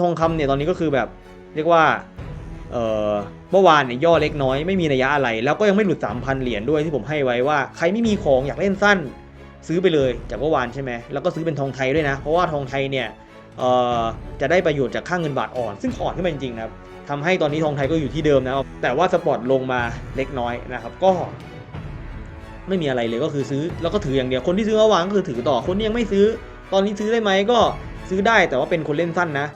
ทองคำเนี่ยตอนนี้ก็คือแบบเรียกว่าเออเมื่อวานเนี่ยย่อเล็กน้อยไม่มีนัยยะอะไร แล้วก็ยังไม่หลุด 3,000 เหรียญด้วยที่ผมให้ไว้ว่าใครไม่มีของอยากเล่นสั้น ซื้อไปเลยจากเมื่อวานใช่ไหมแล้วก็ซื้อเป็นทองไทยด้วยนะ เพราะว่าทองไทยเนี่ยจะได้ประโยชน์จากค่าเงินบาทอ่อน ซึ่งอ่อนขึ้นมาจริงๆนะครับทำให้ตอนนี้ทองไทยก็อยู่ที่เดิมนะแต่ว่าสปอร์ตลงมาเล็กน้อยนะครับ ก็ ไม่มีอะไรเลยก็คือซื้อแล้วก็ถืออย่างเดียวคนที่ซื้อเมื่อวานก็คือถือต่อคนที่ยังไม่ซื้อ ตอนนี้ซื้อได้ไหมก็ซื้อได้แต่ว่าเป็นคนเล่นสั้นนะ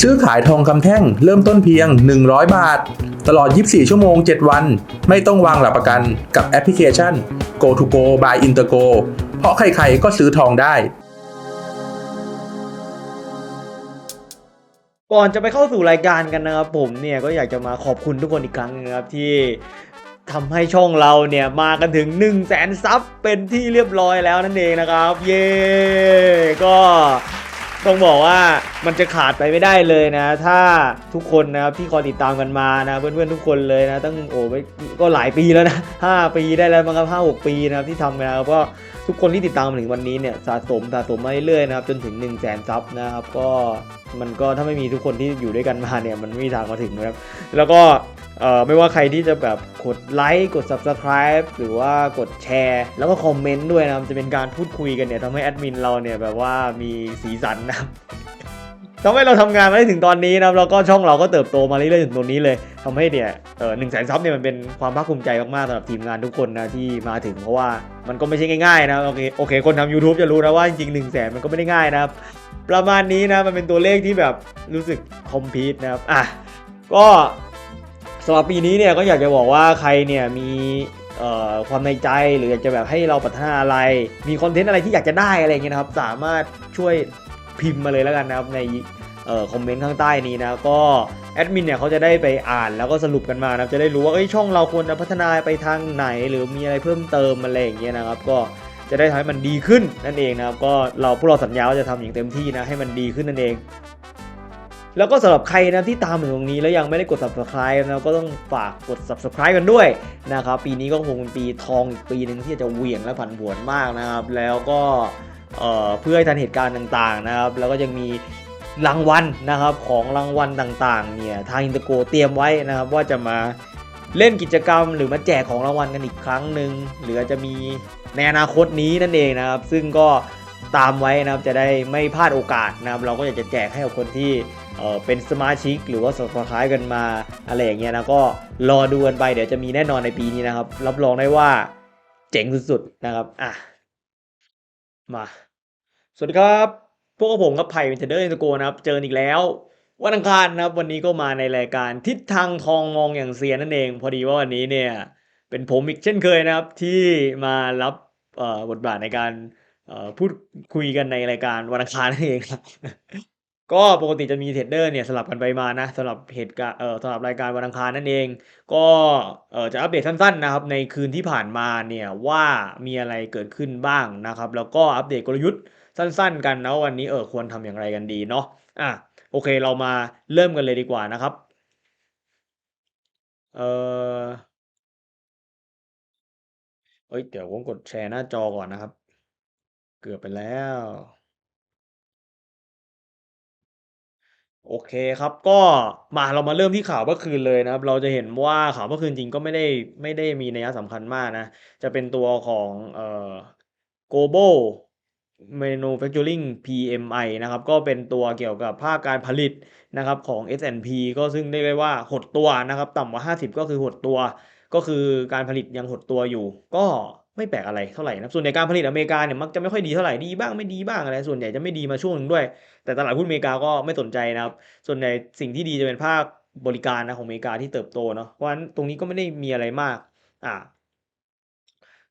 ซื้อขายทองคำแท่งเริ่มต้นเพียง 100 บาท ตลอด 24 ชั่วโมง 7 วัน ไม่ต้องวางหลักประกันกับแอปพลิเคชัน Go to Go by Intergo เพราะใครๆก็ซื้อทองได้ ก่อนจะไปเข้าสู่รายการกันนะครับ ผมเนี่ยก็อยากจะมาขอบคุณทุกคนอีกครั้งหนึงนะครับที่ทำให้ช่องเราเนี่ยมากันถึง 1 0 0 0 0แสนซับเป็นที่เรียบร้อยแล้วนั่นเองนะครับ เย้ก็ ต้องบอกว่ามันจะขาดไปไม่ได้เลยนะ ถ้าทุกคนนะครับที่คอยติดตามกันมานะเพื่อนๆทุกคนเลยนะตั้งโอ้ก็หลายปีแล้วนะ5ปีได้แล้วมั้งครับห้าหกปีนะครับที่ทำกันนะครับก็ ทุกคนที่ติดตามมาถึงวันนี้เนี่ยสะสมสะสมมาเรื่อยๆนะครับจนถึง 1 0 0 0 0แสนซับนะครับก็มันก็ถ้าไม่มีทุกคนที่อยู่ด้วยกันมาเนี่ยมันไม่มีทางมาถึงนะครับแล้วก็เอ่อไม่ว่าใครที่จะแบบกดไลค์กด subscribe หรือว่ากดแชร์ แล้วก็คอมเมนต์ด้วยนะครับจะเป็นการพูดคุยกันเนี่ยทำให้แอดมินเราเนี่ยแบบว่ามีสีสันนะครับ ทำให้เราทำงานมาได้ถึงตอนนี้นะครับแล้วก็ช่องเราก็เติบโตมาเรื่อยๆถึงตรงนี้เลยทำให้เนี่ยเออหนึ่งแสนซับเนี่ยมันเป็นความภาคภูมิใจมากๆสำหรับทีมงานทุกคนนะที่มาถึงเพราะว่ามันก็ไม่ใช่ง่ายๆนะโอเคโอเค คนทำ YouTube จะรู้นะว่าจริงๆหนึ่งแสนมันก็ไม่ได้ง่ายนะครับประมาณนี้นะมันเป็นตัวเลขที่แบบรู้สึกคอมพีทนะครับอะก็สำหรับปีนี้เนี่ยก็อยากจะบอกว่าใครเนี่ยมีความในใจหรืออยากจะแบบให้เราพัฒนาอะไร มีคอนเทนต์อะไรที่อยากจะได้อะไรเงี้ยนะครับ สามารถช่วย พิมพ์มาเลยแล้วกันนะครับในคอมเมนต์ข้างใต้นี้นะก็แอดมินเนี่ยเขาจะได้ไปอ่านแล้วก็สรุปกันมานะครับจะได้รู้ว่าเอ้ยช่องเราควรจะพัฒนาไปทางไหน หรือมีอะไรเพิ่มเติมอะไรอย่างเงี้ยนะครับ ก็จะได้ทำให้มันดีขึ้นนั่นเองนะครับ ก็เราพวกเราสัญญาว่าจะทำอย่างเต็มที่นะให้มันดีขึ้นนั่นเองแล้วก็สำหรับใครนะที่ตามถึงตรงนี้แล้วยังไม่ได้กด subscribe นะก็ต้องฝากกด subscribe กันด้วยนะครับ ปีนี้ก็คงเป็นปีทองอีกปีหนึ่งที่จะเหวี่ยงและผันผวนมากนะครับ แล้วก็ เเพื่อให้ทันเหตุการณ์ต่างๆนะครับ แล้วก็ยังมีรางวัลนะครับของรางวัลต่างๆเนี่ยทางอินเตอร์โกเตรียมไว้นะครับ ว่าจะมาเล่นกิจกรรมหรือมาแจกของรางวัลกันอีกครั้งหนึ่งหรือจะมีในอนาคตนี้นั่นเองนะครับ ซึ่งก็ตามไว้นะครับจะได้ไม่พลาดโอกาสนะครับ เราก็อยากจะแจกให้กับคนที่เเป็นสมาชิก หรือว่า subscribe กันมาอะไรอย่างเงี้ยนะก็รอดูกันไปเดี๋ยวจะมีแน่นอนในปีนี้นะครับ รับรองได้ว่าเจ๋งสุดๆนะครับอะ มา สวัสดีครับ พวกผมกับไผ่เป็นเทรดเดอร์อินโกนะครับ เจอกันอีกแล้ว วันอังคารนะครับ วันนี้ก็มาในรายการทิศทางทองมองอย่างเซียนนั่นเอง พอดีว่าวันนี้เนี่ย เป็นผมอีกเช่นเคยนะครับ ที่มารับบทบาทในการพูดคุยกันในรายการวันอังคารนั่นเองครับ ก็ปกติจะมีเทรดเดอร์เนี่ยสลับกันไปมานะสำหรับเหตุการ์เอ่อสำหรับรายการวันอังคารนั่นเอง ก็เอ่อจะอัปเดตสั้นๆนะครับในคืนที่ผ่านมาเนี่ยว่ามีอะไรเกิดขึ้นบ้างนะครับ แล้วก็อัปเดตกลยุทธ์สั้นๆ กันนะวันนี้เออควรทำอย่างไรกันดีเนาะอะโอเคเรามาเริ่มกันเลยดีกว่านะครับเออเอ้ยเดี๋ยวผมกดแชร์หน้าจอก่อนนะครับ เกือบไปแล้ว โอเคครับ ก็มาเรามาเริ่มที่ข่าวเมื่อคืนเลยนะครับ เราจะเห็นว่าข่าวเมื่อคืนจริงก็ไม่ได้ไม่ได้มีนัยสำคัญมากนะ จะเป็นตัวของเอ่อ global manufacturing PMI นะครับ ก็เป็นตัวเกี่ยวกับภาคการผลิตนะครับของ S&P ก็ซึ่งได้ได้ว่าหดตัวนะครับ ต่ำกว่า 50 ก็คือหดตัว ก็คือการผลิตยังหดตัวอยู่ ก็ ไม่แปลกอะไรเท่าไหร่นะส่วนใหญ่การผลิตอเมริกาเนี่ยมักจะไม่ค่อยดีเท่าไหร่ดีบ้างไม่ดีบ้างอะไร ส่วนใหญ่จะไม่ดีมาช่วงหนึงด้วย แต่ตลาดหุ้นอเมริกาก็ไม่สนใจนะครับส่วนใหญ่สิ่งที่ดีจะเป็นภาคบริการนะของอเมริกาที่เติบโตเนาะเพราะฉะนั้นตรงนี้ก็ไม่ได้มีอะไรมาก อ่า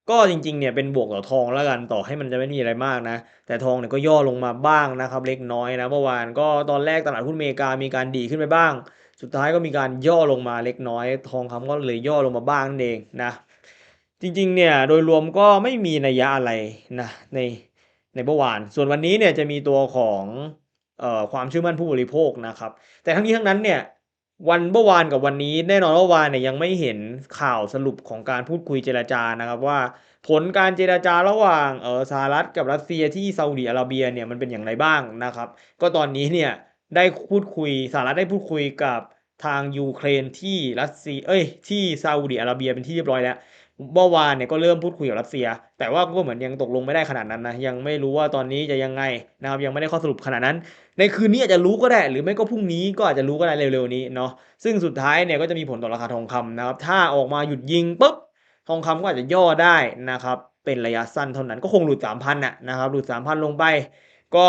ก็จริงๆเนี่ยเป็นบวกต่อทองแล้วกันต่อให้มันจะไม่มีอะไรมากนะ แต่ทองเนี่ยก็ย่อลงมาบ้างนะครับ เล็กน้อยนะเมื่อวานก็ตอนแรกตลาดหุ้นอเมริกามีการดีขึ้นไปบ้าง สุดท้ายก็มีการย่อลงมาเล็กน้อย ทองคำก็เลยย่อลงมาบ้างนั่นเองนะ จริงๆเนี่ยโดยรวมก็ไม่มีนัยยะอะไรนะในในเมื่อวาน ส่วนวันนี้เนี่ยจะมีตัวของออความเชื่อมั่นผู้บริโภคนะครับ แต่ทั้งนี้ทั้งนั้นเนี่ยวันเมื่อวานกับวันนี้แน่นอนว่าวันเนี่ยยังไม่เห็นข่าวสรุปของการพูดคุยเจรจานะครับว่า ผลการเจรจาระหว่างเออสหรัฐกับรัสเซียที่ซาอุดิอาระเบียเนี่ยมันเป็นอย่างไรบ้างนะครับ ก็ตอนนี้เนี่ยได้พูดคุยสหรัฐได้พูดคุยกับทางยูเครนที่รัสเซียเอ้ยที่ซาอุดิอาระเบียเป็นที่เรียบร้อยแล้ว เมื่อวานเนี่ยก็เริ่มพูดคุยกับรัสเซีย แต่ว่าก็เหมือนยังตกลงไม่ได้ขนาดนั้นนะยังไม่รู้ว่าตอนนี้จะยังไงนะครับยังไม่ได้ข้อสรุปขนาดนั้น ในคืนนี้อาจจะรู้ก็ได้ หรือไม่ก็พรุ่งนี้ก็อาจจะรู้ก็ได้เร็วๆนี้เนาะซึ่งสุดท้ายเนี่ยก็จะมีผลต่อราคาทองคำนะครับถ้าออกมาหยุดยิงปุ๊บทองคำก็อาจจะย่อได้นะครับเป็นระยะสั้นเท่านั้นก็คงหลุดสามพันน่ะนะครับหลุดสามพันลงไป ก็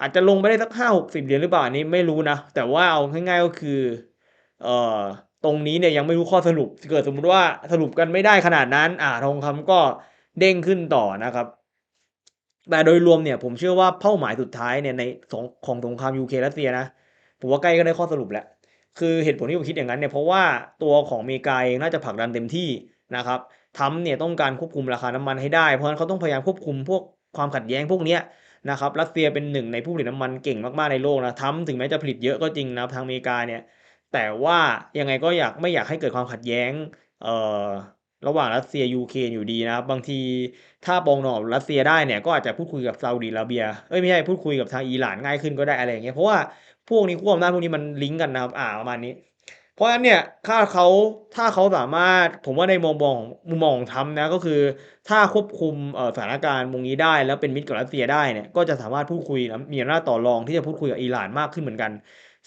อาจจะลงไปได้สักห้าหกสิบเหรียญหรือเปล่าอันนี้ไม่รู้นะแต่ว่าเอาง่ายๆก็คือเอ่อ ตรงนี้เนี่ยยังไม่รู้ข้อสรุป เกิดสมมุติว่าสรุปกันไม่ได้ขนาดนั้น อ่าทองคำก็เด้งขึ้นต่อนะครับแต่โดยรวมเนี่ยผมเชื่อว่าเป้าหมายสุดท้ายเนี่ยในสงของสงครามยูเครนรัสเซียนะผมว่าใกล้ก็ได้ข้อสรุปแล้ว คือเหตุผลที่ผมคิดอย่างนั้นเนี่ยเพราะว่าตัวของอเมริกาเองน่าจะผลักดันเต็มที่นะครับทรัมป์เนี่ยต้องการควบคุมราคาน้ำมันให้ได้ เพราะฉะนั้นเขาต้องพยายามควบคุมพวกความขัดแย้งพวกนี้นะครับรัสเซียเป็นหนึ่งในผู้ผลิตน้ำมันเก่งมากๆในโลกนะทรัมป์ถึงแม้จะผลิตเยอะก็จริงนะทางอเมริกาเนี่ย แต่ว่ายังไงก็อยากไม่อยากให้เกิดความขัดแย้งเอ่อระหว่างรัสเซียยูเครนอยู่ดีนะครับ บางทีถ้าปองดองรัสเซียได้เนี่ยก็อาจจะพูดคุยกับซาอุดิอาระเบียเอ้ยไม่ใช่พูดคุยกับทางอิหร่านง่ายขึ้นก็ได้อะไรอย่างเงี้ยเพราะว่าพวกนี้ขั้วอำนาจพวกนี้มันลิงก์กันนะครับอ่าประมาณนี้ เพราะฉะนั้นเนี่ยถ้าเขาถ้าเขาสามารถผมว่าในมุมมองของมุมมองของทรัมป์นะก็คือ ถ้าควบคุมสถานการณ์วงนี้ได้ แล้วเป็นมิตรกับรัสเซียได้เนี่ยก็จะสามารถพูดคุยและมีอำนาจต่อรองที่จะพูดคุยกับอิหร่านมากขึ้นเหมือนกัน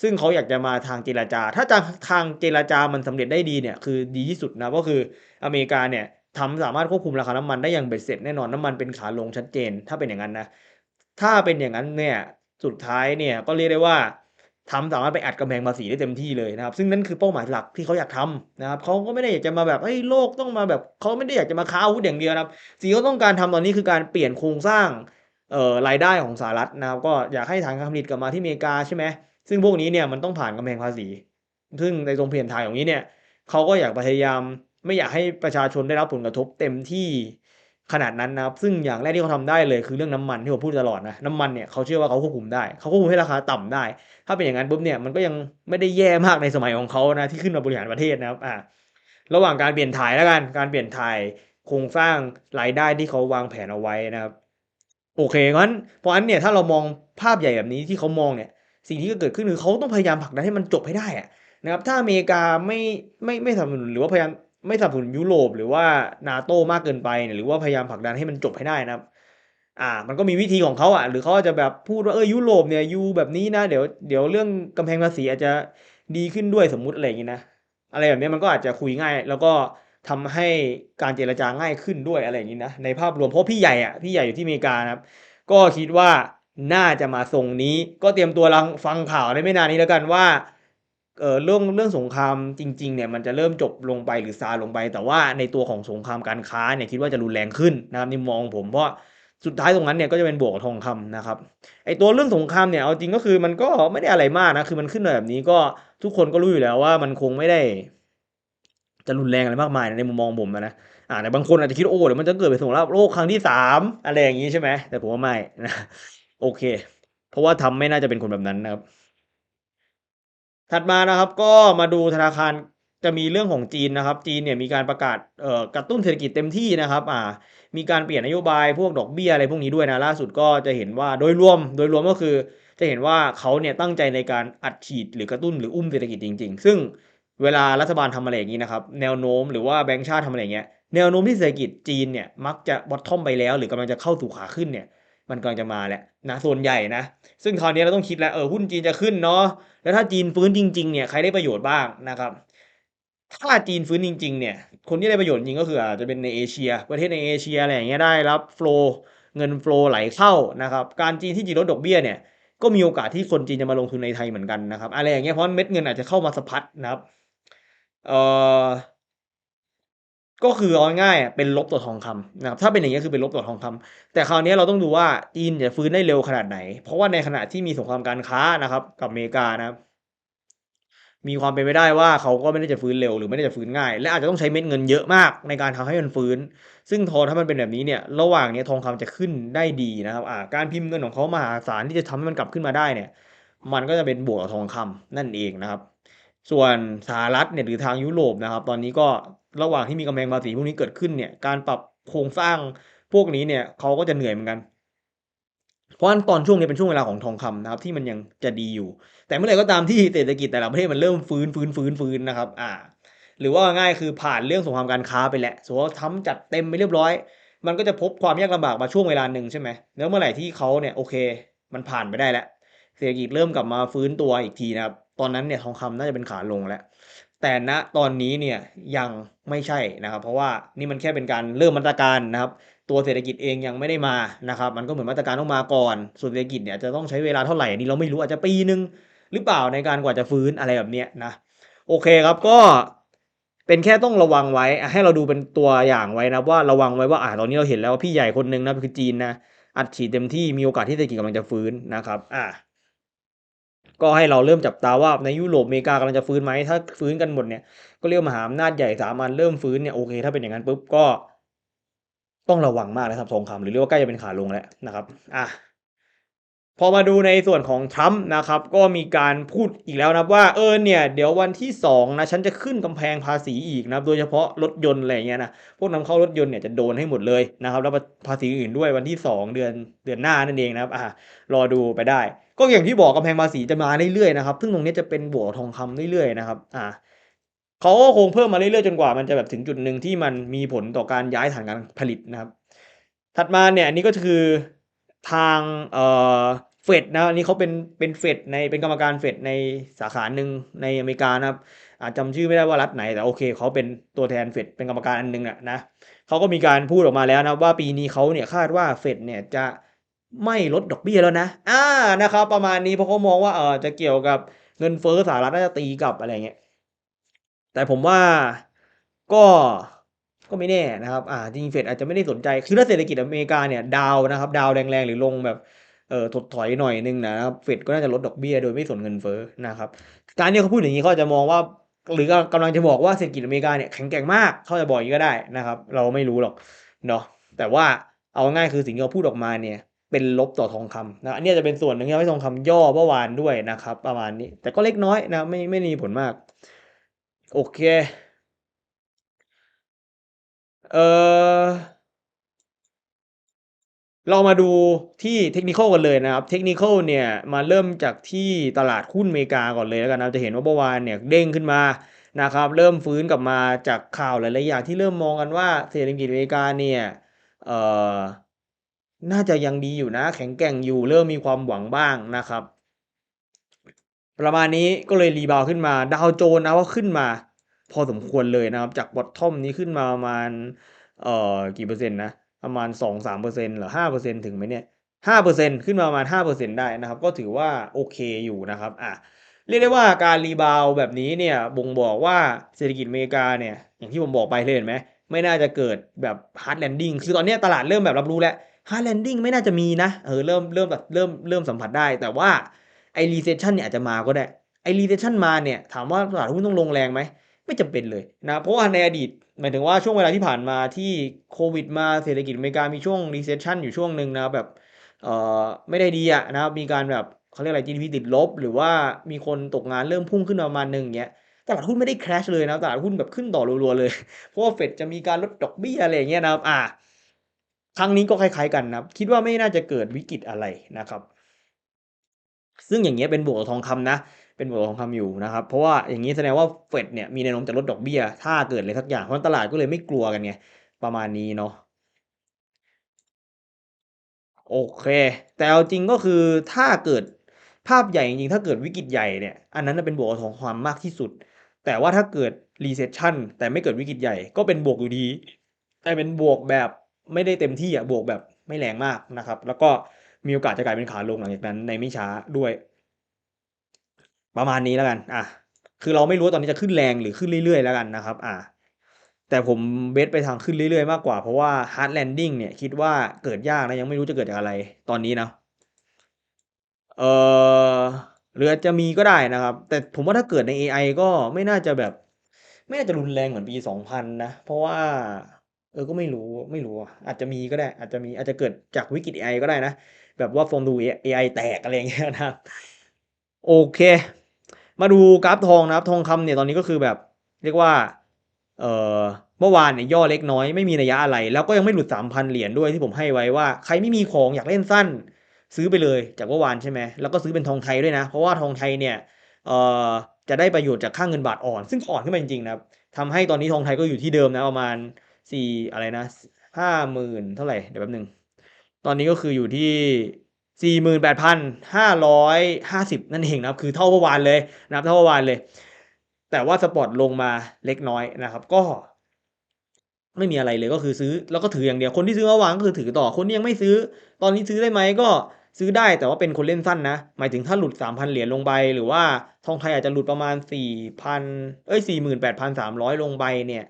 ซึ่งเขาอยากจะมาทางเจรจา ถ้าจะทางเจรจามันสำเร็จได้ดีเนี่ยคือดีที่สุดนะก็คืออเมริกาเนี่ยทำสามารถควบคุมราคาน้ำมันได้อย่างเบ็ดเสร็จแน่นอนน้ำมันเป็นขาลงชัดเจน ถ้าเป็นอย่างนั้นนะถ้าเป็นอย่างนั้นเนี่ยสุดท้ายเนี่ยก็เรียกได้ว่าทำสามารถไปอัดกำแพงภาษีได้เต็มที่เลยนะครับ ซึ่งนั่นคือเป้าหมายหลักที่เขาอยากทำนะครับเขาก็ไม่ได้อยากจะมาแบบเฮ้ยโลกต้องมาแบบเขาไม่ได้อยากจะมาค้าอาวุธอย่างเดียวนะครับสิ่งที่เขาต้องการทำตอนนี้คือการเปลี่ยนโครงสร้างเอ่อรายได้ของสหรัฐนะครับ ก็อยากให้ฐานการผลิตกลับมาที่อเมริกาใช่ไหม ซึ่งพวกนี้เนี่ยมันต้องผ่านกำแพงภาษี ซึ่งในตรงเปลี่ยนถ่ายอย่างนี้เนี่ยเขาก็อยากพยายามไม่อยากให้ประชาชนได้รับผลกระทบเต็มที่ขนาดนั้นนะครับ ซึ่งอย่างแรกที่เขาทำได้เลยคือเรื่องน้ำมันที่ผมพูดตลอดนะน้ำมันเนี่ยเขาเชื่อว่าเขาควบคุมได้เขาควบคุมให้ราคาต่ำได้ ถ้าเป็นอย่างนั้นปุ๊บเนี่ยมันก็ยังไม่ได้แย่มากในสมัยของเขานะที่ขึ้นมาบริหารประเทศนะครับอ่าระหว่างการเปลี่ยนถ่ายแล้วกันการเปลี่ยนถ่ายโครงสร้างรายได้ที่เขาวางแผนเอาไว้นะครับ โอเคงั้นเพราะฉะนั้นเนี่ยถ้าเรามองภาพใหญ่แบบนี้ที่เขามองเนี่ย สิ่งที่จะเกิดขึ้นคือเขาต้องพยายามผลักดันให้มันจบให้ได้อะนะครับถ้าอเมริกาไม่ไม่ไม่สนับสนุนหรือว่าพยายามไม่สนับสนุนยุโรปหรือว่านาโตมากเกินไปเนี่ยหรือว่าพยายามผลักดันให้มันจบให้ได้นะครับ อ่า มันก็มีวิธีของเขาอะหรือเขาจะแบบพูดว่าเออยุโรปเนี่ยยูแบบนี้นะเดี๋ยวเดี๋ยวเรื่องกำแพงภาษีอาจจะดีขึ้นด้วยสมมุติอะไรอย่างนี้นะอะไรแบบนี้มันก็อาจจะคุยง่าย แล้วก็ทำให้การเจรจาง่ายขึ้นด้วยอะไรอย่างนี้นะในภาพรวมเพราะพี่ใหญ่อะพี่ใหญ่อยู่ที่อเมริกานะครับ ก็คิดว่า น่าจะมาทรงนี้ ก็เตรียมตัวรังฟังข่าวในไม่นานนี้แล้วกันว่าเออเรื่องเรื่องสงครามจริงๆเนี่ยมันจะเริ่มจบลงไปหรือซาลงไป แต่ว่าในตัวของสงครามการค้าเนี่ยคิดว่าจะรุนแรงขึ้นนะครับนมุมองผมเพราะสุดท้ายตรงนั้นเนี่ยก็จะเป็นบวกทองคำนะครับไอตัวเรื่องสงครามเนี่ยเอาจริงก็คือมันก็ไม่ได้อะไรมากนะคือมันขึ้นมาแบบนี้ก็ทุกคนก็รู้อยู่แล้วว่ามันคงไม่ได้ จะรุนแรงอะไรมากมายในมุมมองผมอะนะอ่าแต่บางคนอาจจะคิดโอ้เดี๋ยวมันจะเกิดเป็นสงครามโลกครั้งที่สามอะไรอย่างนี้ใช่ไหมแต่ผมว่าไม่นะ โอเค เพราะว่าทำไม่น่าจะเป็นคนแบบนั้นนะครับ ถัดมานะครับก็มาดูธนาคารจะมีเรื่องของจีนนะครับ จีนเนี่ยมีการประกาศกระตุ้นเศรษฐกิจเต็มที่นะครับอ่ามีการเปลี่ยนนโยบายพวกดอกเบี้ยอะไรพวกนี้ด้วยนะล่าสุดก็จะเห็นว่าโดยรวมโดยรวมก็คือ จะเห็นว่าเขาเนี่ยตั้งใจในการอัดฉีดหรือกระตุ้นหรืออุ้มเศรษฐกิจจริง ๆ ซึ่งเวลารัฐบาลทำอะไรอย่างนี้นะครับแนวโน้มหรือว่าแบงก์ชาติทำอะไรอย่างเงี้ยแนวโน้มที่เศรษฐกิจจีนเนี่ยมักจะบอททอมไปแล้ว หรือกำลังจะเข้าสู่ขาขึ้นเนี่ย มันกำลังจะมาแหล้วนะส่วนใหญ่นะ ซึ่งคราวนี้เราต้องคิดแล้วเออหุ้นจีนจะขึ้นเนาะแล้วถ้าจีนฟื้นจริงๆเนี่ยใครได้ประโยชน์บ้างนะครับถ้าจีนฟื้นจริงๆเนี่ยคนที่ได้ประโยชน์จริงก็คืออาจจะเป็นในเอเชีย ประเทศในเอเชียอะไรอย่างเงี้ยได้รับโฟลเงินโฟลไหลเข้านะครับการจีนที่จีนลดดอกเบี้ยเนี่ยก็มีโอกาสที่คนจีนจะมาลงทุนในไทยเหมือนกันนะครับอะไรอย่างเงี้ยเพราะเม็ดเงินอาจจะเข้ามาสะพัดนะครับเอ่อ ก็คือเอาง่ายอะเป็นลบต่อทองคำนะครับถ้าเป็นอย่างนี้คือเป็นลบต่อทองคำแต่คราวนี้เราต้องดูว่าจีนจะฟื้นได้เร็วขนาดไหน เพราะว่าในขณะที่มีสงครามการค้านะครับ กับอเมริกานะครับ มีความเป็นไปได้ว่าเขาก็ไม่ได้จะฟื้นเร็วหรือไม่ได้จะฟื้นง่าย และอาจจะต้องใช้เม็ดเงินเยอะมากในการทำให้มันฟื้น ซึ่งทองถ้ามันเป็นแบบนี้เนี่ยระหว่างเนี้ยทองคำจะขึ้นได้ดีนะครับการพิมพ์เงินของเขามหาศาลที่จะทำให้มันกลับขึ้นมาได้เนี่ย มันก็จะเป็นบวกกับทองคำนั่นเองนะครับส่วนสหรัฐเนี่ยหรือทางยุโรปนะครับ ตอนนี้ก็ ระหว่างที่มีกำแพงภาษีพวกนี้เกิดขึ้นเนี่ย การปรับโครงสร้างพวกนี้เนี่ยเขาก็จะเหนื่อยเหมือนกัน เพราะตอนช่วงนี้เป็นช่วงเวลาของทองคำนะครับ ที่มันยังจะดีอยู่ แต่เมื่อไหร่ก็ตามที่เศรษฐกิจแต่ละประเทศมันเริ่มฟื้นฟื้นฟื้นฟื้นนะครับ อ่า หรือว่าง่ายคือผ่านเรื่องสงครามการค้าไปแล้วสมมติว่าทำจัดเต็มไปเรียบร้อย มันก็จะพบความยากลำบากมาช่วงเวลาหนึ่งใช่ไหมแล้วเมื่อไหร่ที่เขาเนี่ยโอเค มันผ่านไปได้แล้วเศรษฐกิจเริ่มกลับมาฟื้นตัวอีกทีนะครับ ตอนนั้นเนี่ยทองคำน่าจะเป็นขาลงแล้ว แต่ณตอนนี้เนี่ยยังไม่ใช่นะครับ เพราะว่านี่มันแค่เป็นการเริ่มมาตรการนะครับ ตัวเศรษฐกิจเองยังไม่ได้มานะครับ มันก็เหมือนมาตรการต้องมาก่อนส่วนเศรษฐกิจเนี่ยจะต้องใช้เวลาเท่าไหร่นนี้เราไม่รู้อาจจะปีนึงหรือเปล่าในการกว่าจะฟื้นอะไรแบบเนี้ยนะโอเคครับก็เป็นแค่ต้องระวังไว้ให้เราดูเป็นตัวอย่างไว้นะว่าระวังไว้ว่าอ่าตอนนี้เราเห็นแล้วว่าพี่ใหญ่คนหนึ่งนะคือจีนนะอัดฉีดเต็มที่มีโอกาสที่เศรษฐกิจกำลังจะฟื้นนะครับอะ ก็ให้เราเริ่มจับตาว่าในยุโรปอเมริกากำลังจะฟื้นไหมถ้าฟื้นกันหมดเนี่ยก็เรียกมหาอำนาจใหญ่สามัญเริ่มฟื้นเนี่ยโอเค ถ้าเป็นอย่างนั้นปุ๊บก็ ต้องระวังมากนะครับทองคำหรือเรียกว่าใกล้จะเป็นขาลงแล้วนะครับอะพอมาดูในส่วนของทรัมป์นะครับ ก็มีการพูดอีกแล้วนะว่าเออเนี่ยเดี๋ยววันที่2นะฉันจะขึ้นกำแพงภาษีอีกนะโดยเฉพาะรถยนต์อะไรเงี้ยนะพวกนำเข้ารถยนต์เนี่ยจะโดนให้หมดเลยนะครับแล้วภาษีอื่นด้วยวันที่ 2 เดือนเดือนหน้านั่นเองนะครับอ่ารอดูไปได้ ก็อย่างที่บอกกำแพงภาษีจะมาเรื่อยๆนะครับ ซึ่งตรงนี้จะเป็นบวกทองคำเรื่อยๆนะครับ อ่าเขาก็คงเพิ่มมาเรื่อยๆจนกว่ามันจะแบบถึงจุดหนึ่งที่มันมีผลต่อการย้ายฐานการผลิตนะครับ ถัดมาเนี่ยอันนี้ก็คือทางเอ่อเฟดนะอันนี้เขาเป็นเป็นเฟดในเป็นกรรมการเฟดในสาขาหนึ่งในอเมริกานะครับ อาจจำชื่อไม่ได้ว่ารัฐไหนแต่โอเคเขาเป็นตัวแทนเฟดเป็นกรรมการอันหนึงอะนะเขาก็มีการพูดออกมาแล้วนะว่าปีนี้เขาเนี่ยคาดว่าเฟดเนี่ยจะ ไม่ลดดอกเบี้ยแล้วนะ อ่า นะครับ ประมาณนี้เพราะเขามองว่าเออจะเกี่ยวกับเงินเฟ้อสหรัฐน่าจะตีกลับอะไรเงี้ย แต่ผมว่าก็ก็ไม่แน่นะครับ อ่า จริงเฟดอาจจะไม่ได้สนใจ คือถ้าเศรษฐกิจอเมริกาเนี่ยดาวนะครับ ดาวแรงๆ หรือลงแบบ เออถดถอยหน่อยนึงนะครับ เฟดก็น่าจะลดดอกเบี้ยโดยไม่สนเงินเฟ้อนะครับ การที่เขาพูดอย่างนี้เขาจจะมองว่า หรือกำลังจะบอกว่าเศรษฐกิจอเมริกาเนี่ยแข็งแกร่งมาก เขาจะบอกอย่างนี้ก็ได้นะครับ เราไม่รู้หรอก เนาะ แต่ว่าเอาง่ายคือสิ่งที่เขาพูดออกมาเนี่ย เป็นลบต่อทองคำนะอันนี้จะเป็นส่วนหนึ่งที่ทำให้ทองคำย่อเมื่อวานด้วยนะครับ ประมาณนี้ แต่ก็เล็กน้อยนะไม่ไม่มีผลมาก โอเคเออเรามาดูที่เทคนิคกันเลยนะครับ เทคนิคเนี่ยมาเริ่มจากที่ตลาดหุ้นอเมริกาก่อนเลยแล้วกันนะจะเห็นว่าเมื่อวานเนี่ยเด้งขึ้นมานะครับ เริ่มฟื้นกลับมาจากข่าวหลายๆอย่างที่เริ่มมองกันว่าเศรษฐกิจอเมริกาเนี่ยเอ่อ น่าจะยังดีอยู่นะ แข็งแกร่งอยู่เริ่มมีความหวังบ้างนะครับ ประมาณนี้ก็เลยรีบาวขึ้นมา ดาวโจนส์นะว่าขึ้นมา พอสมควรเลยนะครับ จากบอททอมนี้ขึ้นมาประมาณเอ่อกี่เปอร์เซ็นต์นะประมาณสองสามเปอร์เซ็นต์หรือห้าเปอร์เซ็นต์ถึงไหมเนี่ยห้าเปอร์เซ็นต์ขึ้นมาประมาณห้าเปอร์เซ็นต์ได้นะครับ ก็ถือว่าโอเคอยู่นะครับอะเรียกได้ว่าการรีบาวแบบนี้เนี่ยบ่งบอกว่าเศรษฐกิจอเมริกาเนี่ยอย่างที่ผมบอกไปเลยเห็นไหมไม่น่าจะเกิดแบบฮาร์ดแลนดิ้งคือตอนนี้ตลาดเริ่มแบบรับรู้แล้ว ฮาร์ดแลนดิ้งไม่น่าจะมีนะ เออเริ่มเริ่มแบบเริ่มเริ่มสัมผัสได้ แต่ว่าไอรีเซชชันเนี่ยอาจจะมาก็ได้ ไอรีเซชชันมาเนี่ยถามว่าตลาดหุ้นต้องลงแรงไหม ไม่จำเป็นเลยนะ เพราะว่าในอดีตหมายถึงว่าช่วงเวลาที่ผ่านมาที่โควิดมาเศรษฐกิจอเมริกามีช่วงรีเซชชันอยู่ช่วงหนึ่งนะแบบเออไม่ได้ดีอะนะมีการแบบเขาเรียกอะไร GDP ติดลบ หรือว่ามีคนตกงานเริ่มพุ่งขึ้นประมาณหนึ่งอย่างเงี้ยตลาดหุ้นไม่ได้แครชเลยนะตลาดหุ้นแบบขึ้นต่อรัวๆเลย เพราะว่าเฟดจะมีการลดดอกเบี้ยอะไรอย่างเงี้ยนะครับอ่า ครั้งนี้ก็คล้ายๆกันนะครับคิดว่าไม่น่าจะเกิดวิกฤตอะไรนะครับ ซึ่งอย่างเงี้ยเป็นบวกกับทองคำนะ เป็นบวกทองคำอยู่นะครับ เพราะว่าอย่างนี้แสดงว่าเฟดเนี่ยมีแนวโน้มจะลดดอกเบี้ย ถ้าเกิดอะไรสักอย่างเพราะตลาดก็เลยไม่กลัวกันไงประมาณนี้เนาะโอเค แต่เอาจริงก็คือถ้าเกิดภาพใหญ่จริงๆถ้าเกิดวิกฤตใหญ่เนี่ยอันนั้นน่ะเป็นบวกทองคำมากที่สุด แต่ว่าถ้าเกิด recession แต่ไม่เกิดวิกฤตใหญ่ก็เป็นบวกอยู่ดี แต่เป็นบวกแบบ ไม่ได้เต็มที่อะบวกแบบไม่แรงมากนะครับ แล้วก็มีโอกาสจะกลายเป็นขาลงหลังจากนั้นในไม่ช้าด้วย ประมาณนี้แล้วกัน อะ คือเราไม่รู้ว่าตอนนี้จะขึ้นแรงหรือขึ้นเรื่อยๆแล้วกันนะครับ อะแต่ผมเบสไปทางขึ้นเรื่อยๆมากกว่าเพราะว่า hard landing เนี่ยคิดว่าเกิดยากนะยังไม่รู้จะเกิดจากอะไรตอนนี้นะเอ่อหรือจจะมีก็ได้นะครับ แต่ผมว่าถ้าเกิดใน AI ก็ไม่น่าจะแบบ ไม่น่าจะรุนแรงเหมือนปี 2000 นะ เพราะว่า เออก็ไม่รู้ไม่รู้อาจจะมีก็ได้ อาจจะมีอาจจะเกิดจากวิกฤต AI ก็ได้นะ แบบว่าฟองดู AI แตกอะไรอย่างเงี้ยนะครับ โอเค มาดูกราฟทองนะครับ ทองคำเนี่ยตอนนี้ก็คือแบบ เรียกว่าเอ่อเมื่อวานเนี่ยย่อเล็กน้อยไม่มีนัยยะอะไร แล้วก็ยังไม่หลุด 3,000 เหรียญด้วยที่ผมให้ไว้ว่าใครไม่มีของอยากเล่นสั้น ซื้อไปเลยจากเมื่อวานใช่ไหมแล้วก็ซื้อเป็นทองไทยด้วยนะ เพราะว่าทองไทยเนี่ยเอ่อจะได้ประโยชน์จากค่าเงินบาทอ่อน ซึ่งอ่อนขึ้นมาจริงๆนะครับทำให้ตอนนี้ทองไทยก็อยู่ที่เดิมนะประมาณ สี่อะไรนะห้าหมื่นเท่าไหร่เดี๋ยวแป๊บหนึงตอนนี้ก็คืออยู่ที่สี่หมื่นแปดพันห้าร้อยห้าสิบนั่นเองนะครับ คือเท่าเมื่อวานเลยนะครับ เท่าเมื่อวานเลย แต่ว่าสปอร์ตลงมาเล็กน้อยนะครับ ก็ ไม่มีอะไรเลยก็คือซื้อแล้วก็ถืออย่างเดียวคนที่ซื้อเมื่อวานก็คือถือต่อคนที่ยังไม่ซื้อ ตอนนี้ซื้อได้ไหมก็ซื้อได้แต่ว่าเป็นคนเล่นสั้นนะ หมายถึงถ้าหลุดสามพันเหรียญลงไป หรือว่าทองไทยอาจจะหลุดประมาณสี่พันเอ้ยสี่หมื่นแปดพันสามร้อยลงไปเนี่ย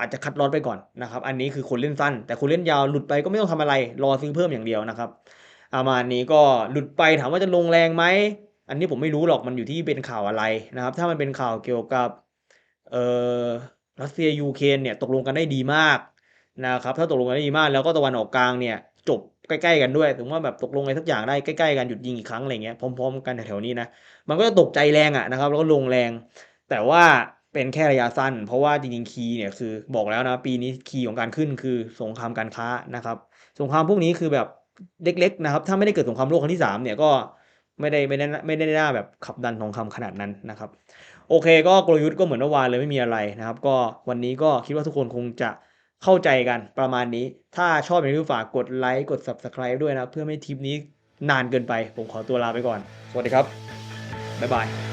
อาจจะคัดลอตไปก่อนนะครับ อันนี้คือคนเล่นสั้น แต่คนเล่นยาวหลุดไปก็ไม่ต้องทำอะไร รอซื้อเพิ่มอย่างเดียวนะครับประมานี้ก็หลุดไปถามว่าจะลงแรงไหม อันนี้ผมไม่รู้หรอกมันอยู่ที่เป็นข่าวอะไรนะครับ ถ้ามันเป็นข่าวเกี่ยวกับเอ่อรัสเซียยูเครนเนี่ยตกลงกันได้ดีมากนะครับ ถ้าตกลงกันได้ดีมาก แล้วก็ตะวันออกกลางเนี่ยจบใกล้ๆกันด้วยถึงว่าแบบตกลงอะไรสักอย่างได้ใกล้ๆกันหยุดยิงอีกครั้งอะไรเงี้ยพร้อม ๆ กันแถวๆนี้นะมันก็จะตกใจแรงอะนะครับ แล้วก็ลงแรง แต่ว่า เป็นแค่ระยะสั้น เพราะว่าจริงๆคีย์เนี่ยคือบอกแล้วนะปีนี้คีย์ของการขึ้นคือสงครามการค้านะครับ สงครามพวกนี้คือแบบเล็กๆนะครับ ถ้าไม่ได้เกิดสงครามโลกครั้งที่สามเนี่ยก็ไม่ได้ไม่ได้ไม่ได้น่าแบบขับดันทองคำขนาดนั้นนะครับ โอเคก็กลยุทธ์ก็เหมือนเมื่อวานเลยไม่มีอะไรนะครับ ก็วันนี้ก็คิดว่าทุกคนคงจะเข้าใจกันประมาณนี้ ถ้าชอบอย่างนี้ฝากกดไลค์กด subscribe ด้วยนะ เพื่อไม่ทิปนี้นานเกินไป ผมขอตัวลาไปก่อน สวัสดีครับ บ๊ายบาย